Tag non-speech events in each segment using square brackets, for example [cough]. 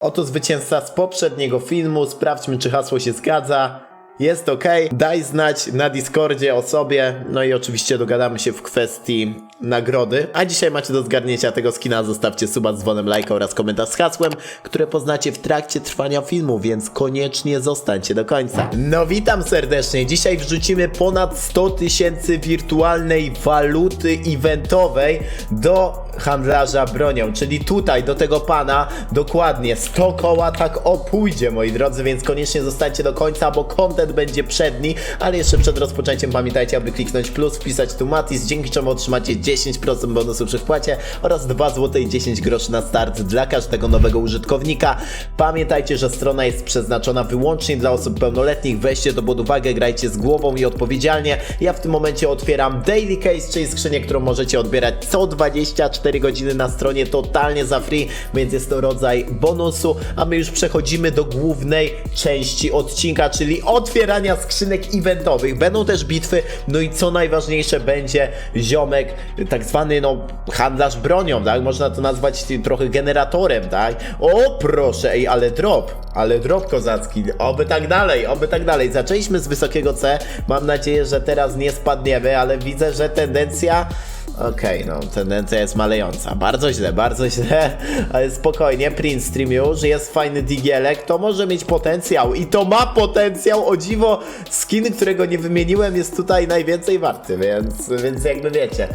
Oto zwycięzca z poprzedniego filmu. Sprawdźmy, czy hasło się zgadza. Jest ok. Daj znać na Discordzie o sobie. No i oczywiście dogadamy się w kwestii nagrody. A dzisiaj macie do zgarnięcia tego skina. Zostawcie suba z dzwonem, lajka oraz komentarz z hasłem, które poznacie w trakcie trwania filmu, więc koniecznie zostańcie do końca. No witam serdecznie. Dzisiaj wrzucimy ponad 100 tysięcy wirtualnej waluty eventowej do handlarza bronią, czyli tutaj do tego pana dokładnie 100 koła tak o pójdzie moi drodzy, więc koniecznie zostańcie do końca, bo content będzie przedni, ale jeszcze przed rozpoczęciem pamiętajcie, aby kliknąć plus, wpisać tu Matis, dzięki czemu otrzymacie 10% bonusu przy wpłacie oraz 2 zł i 10 groszy na start dla każdego nowego użytkownika. Pamiętajcie, że strona jest przeznaczona wyłącznie dla osób pełnoletnich, weźcie to pod uwagę, grajcie z głową i odpowiedzialnie. Ja w tym momencie otwieram Daily Case, czyli skrzynię, którą możecie odbierać co 24 godziny na stronie totalnie za free, więc jest to rodzaj bonusu, a my już przechodzimy do głównej części odcinka, czyli otwierania skrzynek eventowych. Będą też bitwy, no i co najważniejsze będzie ziomek, tak zwany no handlarz bronią, tak? Można to nazwać trochę generatorem, tak? O proszę, ej, ale drop, ale drop kozacki, oby tak dalej, oby tak dalej. Zaczęliśmy z wysokiego C, mam nadzieję, że teraz nie spadniemy, ale widzę, że tendencja Okej, no tendencja jest malejąca. Bardzo źle, bardzo źle, [laughs] ale spokojnie, Prince Stream już, jest fajny digielek, to może mieć potencjał i to ma potencjał, o dziwo, skin, którego nie wymieniłem jest tutaj najwięcej warty, więc, więc jakby wiecie.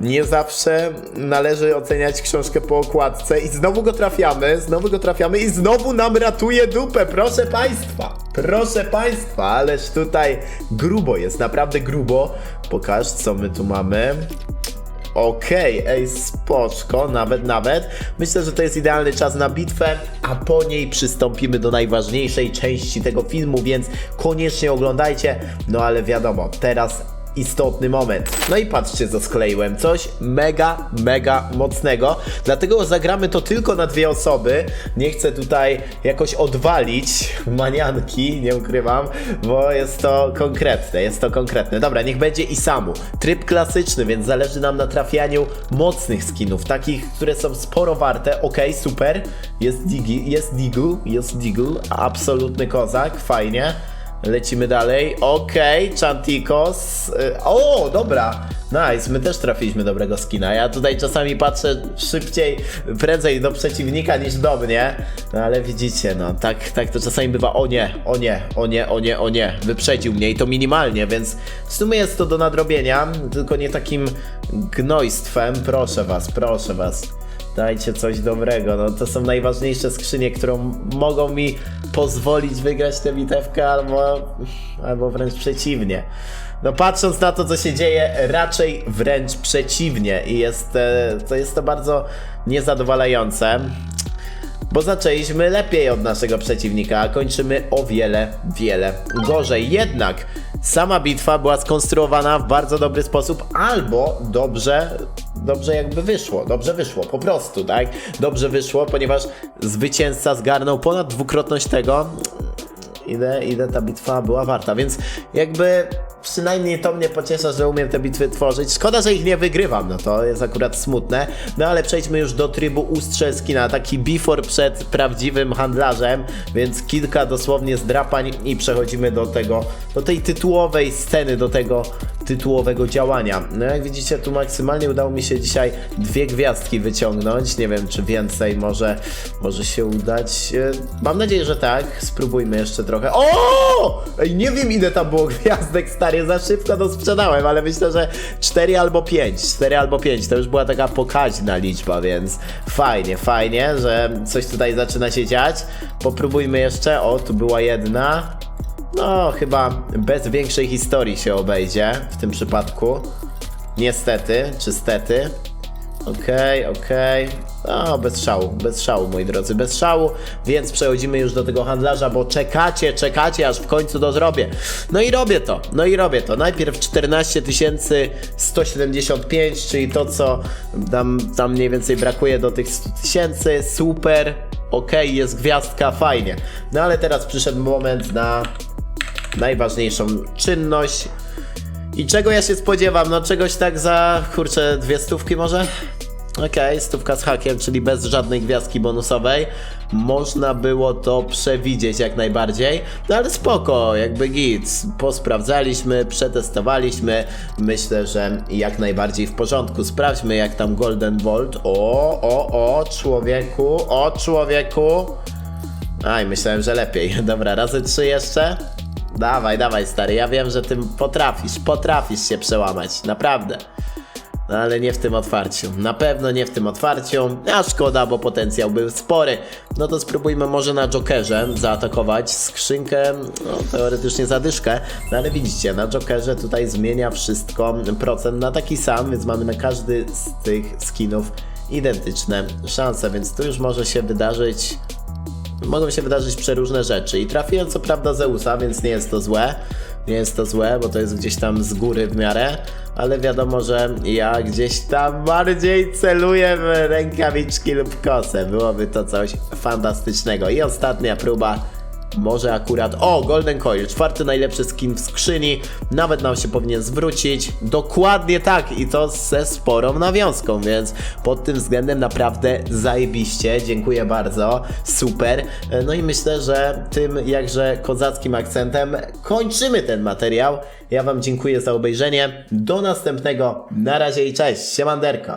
Nie zawsze należy oceniać książkę po okładce i znowu go trafiamy, znowu go trafiamy i znowu nam ratuje dupę, proszę państwa. Proszę państwa, ależ tutaj grubo jest, naprawdę grubo. Pokaż, co my tu mamy. Okej, ej, spoczko, nawet, nawet. Myślę, że to jest idealny czas na bitwę, a po niej przystąpimy do najważniejszej części tego filmu, więc koniecznie oglądajcie. No ale wiadomo, teraz istotny moment. No i patrzcie, co skleiłem. Coś mega, mega mocnego. Dlatego zagramy to tylko na dwie osoby. Nie chcę tutaj jakoś odwalić manianki, nie ukrywam, bo jest to konkretne, jest to konkretne. Dobra, niech będzie i samu. Tryb klasyczny, więc zależy nam na trafianiu mocnych skinów, takich, które są sporo warte. Ok, super. Jest Digi, jest Diggle, jest Diggle, absolutny kozak, fajnie. Lecimy dalej. Okej, Chantikos. Y, O, dobra. Nice, my też trafiliśmy dobrego skina. Ja tutaj czasami patrzę szybciej, prędzej do przeciwnika niż do mnie. No ale widzicie, no tak, tak to czasami bywa. O nie, o nie, o nie, o nie, o nie. Wyprzedził mnie i to minimalnie, więc w sumie jest to do nadrobienia, tylko nie takim gnojstwem. Proszę was, proszę was. Dajcie coś dobrego. No to są najważniejsze skrzynie, którą mogą mi pozwolić wygrać tę bitewkę, albo, albo wręcz przeciwnie. No patrząc na to, co się dzieje, raczej wręcz przeciwnie i jest, e, to jest to bardzo niezadowalające. Bo zaczęliśmy lepiej od naszego przeciwnika, a kończymy o wiele, wiele gorzej. Jednak sama bitwa była skonstruowana w bardzo dobry sposób, albo dobrze, dobrze jakby wyszło, dobrze wyszło, po prostu, tak? Dobrze wyszło, ponieważ zwycięzca zgarnął ponad dwukrotność tego, ile, ile ta bitwa była warta, więc jakby przynajmniej to mnie pociesza, że umiem te bitwy tworzyć. Szkoda, że ich nie wygrywam, no to jest akurat smutne. No ale przejdźmy już do trybu ustrzelski na taki before przed prawdziwym handlarzem, więc kilka dosłownie zdrapań i przechodzimy do tego, do tej tytułowej sceny, do tego tytułowego działania. No jak widzicie, tu maksymalnie udało mi się dzisiaj dwie gwiazdki wyciągnąć. Nie wiem, czy więcej może, może się udać. E, Mam nadzieję, że tak. Spróbujmy jeszcze trochę. O! Ej, nie wiem ile tam było gwiazdek, stary, za szybko to sprzedałem, ale myślę, że 4 albo 5. 4 albo 5 to już była taka pokaźna liczba, więc fajnie, fajnie, że coś tutaj zaczyna się dziać. Popróbujmy jeszcze. O, tu była jedna. No, chyba bez większej historii się obejdzie w tym przypadku. Niestety, czy stety. Okej, okej. No, bez szału, bez szału, moi drodzy, bez szału, więc przechodzimy już do tego handlarza, bo czekacie, czekacie, aż w końcu to zrobię. No i robię to, no i robię to. Najpierw 14 175, czyli to, co tam, tam mniej więcej brakuje do tych 100 tysięcy, super, okej, jest gwiazdka, fajnie. No ale teraz przyszedł moment na najważniejszą czynność. I czego ja się spodziewam? No czegoś tak za, kurczę, dwie stówki może? Okej, stówka z hakiem, czyli bez żadnej gwiazdki bonusowej. Można było to przewidzieć jak najbardziej. No ale spoko, jakby git. Posprawdzaliśmy, przetestowaliśmy. Myślę, że jak najbardziej w porządku. Sprawdźmy jak tam Golden Bolt. O, o, o, człowieku, o, człowieku. Aj, myślałem, że lepiej. [laughs] Dobra, razy trzy jeszcze. Dawaj, dawaj, stary. Ja wiem, że ty potrafisz, potrafisz się przełamać. Naprawdę. No ale nie w tym otwarciu. Na pewno nie w tym otwarciu. A szkoda, bo potencjał był spory. No to spróbujmy może na Jokerze zaatakować skrzynkę, no teoretycznie zadyszkę. No ale widzicie, na Jokerze tutaj zmienia wszystko procent na taki sam, więc mamy na każdy z tych skinów identyczne szanse, więc tu już może się wydarzyć mogą się wydarzyć przeróżne rzeczy. I trafiłem co prawda Zeusa, więc nie jest to złe. Nie jest to złe, bo to jest gdzieś tam z góry w miarę, ale wiadomo, że ja gdzieś tam bardziej celuję w rękawiczki lub kosę. Byłoby to coś fantastycznego. I ostatnia próba. Może akurat. O, Golden Coil, czwarty najlepszy skin w skrzyni. Nawet nam się powinien zwrócić. Dokładnie tak, i to ze sporą nawiązką, więc pod tym względem naprawdę zajebiście. Dziękuję bardzo. Super. No i myślę, że tym jakże kozackim akcentem kończymy ten materiał. Ja Wam dziękuję za obejrzenie. Do następnego. Na razie i cześć. Siemanderko.